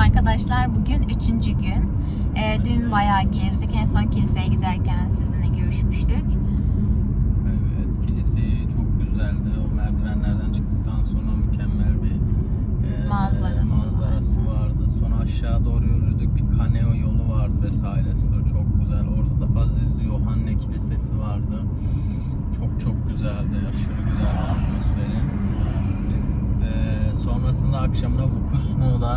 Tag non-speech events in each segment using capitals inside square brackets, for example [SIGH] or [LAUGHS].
arkadaşlar. Bugün üçüncü gün. Ee, dün bayağı gezdik. En son kiliseye giderken sizinle görüşmüştük. Evet, kilise çok güzeldi. O merdivenlerden çıktıktan sonra mükemmel bir e, Manzarası manzarası vardı. Sonra aşağı doğru yürüdük. Bir kaneo yolu vardı vesairesi. Çok güzel. Orada da Aziz Yohanne Kilisesi vardı. Çok çok güzeldi. Aşırı güzel bir atmosferi. E, sonrasında akşamına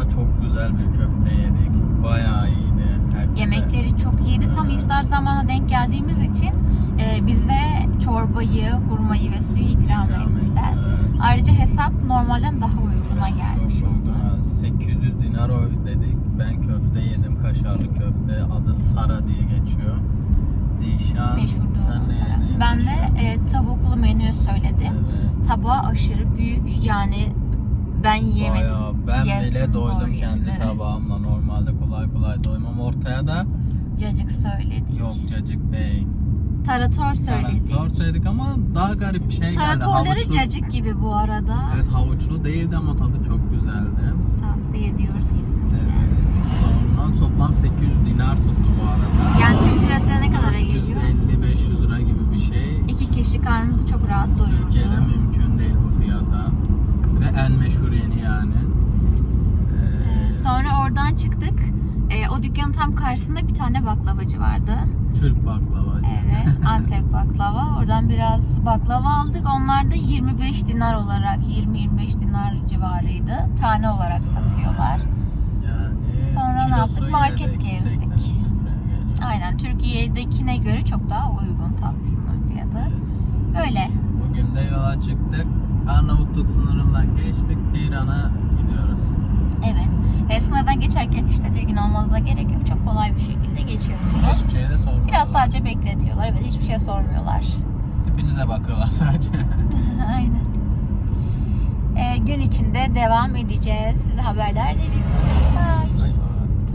Çok güzel bir köfte yedik. Bayağı iyiydi. Herkese- Yemekleri çok iyiydi. Tam Evet. iftar zamanına denk geldiğimiz için e, bize çorbayı, hurmayı ve suyu ikram İkram ettiler. Ayrıca hesap normalden daha uyguna gelmiş Çok oldu. uygun. 800 dinar ödedik. Ben köfte yedim. Kaşarlı köfte. Adı Sara diye geçiyor. Zişan Meşhurdu sen ne yedin? Ben de e, tavuklu menü söyledim. Evet. Tabağı aşırı büyük. Yani ben yemedim. Bayağı. Ben Yersin bile doydum kendi evet. tabağımla. Normalde kolay kolay doymam. Ortaya da Cacık söyledik. yok cacık değil. Tarator söyledik. Tarator söyledik ama daha garip bir şey geldi. Taratorları cacık gibi bu arada. Evet havuçlu değildi ama tadı çok güzeldi. Tavsiye ediyoruz kesinlikle. Evet. Sonra toplam 800 dinar tuttu bu arada. Yani Türk lirasına ne kadara geliyor? 450-500 lira gibi bir şey. İki kişi karnımızı çok rahat doyurdu. Türkiye'de mümkün değil bu fiyata. Bir de en meşhur yeni yani. Ee, Sonra oradan çıktık. Ee, o dükkanın tam karşısında bir tane baklavacı vardı. Türk baklavacı. Evet, [LAUGHS] Antep baklava. Oradan biraz baklava aldık. Onlar da 25 dinar olarak, 20-25 dinar civarıydı. Tane olarak satıyorlar. Yani Sonra ne yaptık? Market gezdik. 80 liraya geliyor. Aynen, Türkiye'dekine göre çok daha uygun tatlısının fiyatı. Öyle. Bugün de yola çıktık. Arnavutluk sınırından geçtik. Tiran'a gidiyoruz. Evet. E, sınırdan geçerken hiç tedirgin olmanıza gerek yok. Çok kolay bir şekilde geçiyorsunuz. Hiçbir şey de sormuyorlar. Biraz sadece bekletiyorlar. Evet, hiçbir şey sormuyorlar. Tipinize bakıyorlar [LAUGHS] sadece. [LAUGHS] Aynen. E, gün içinde devam edeceğiz. Sizi haberdar ederiz.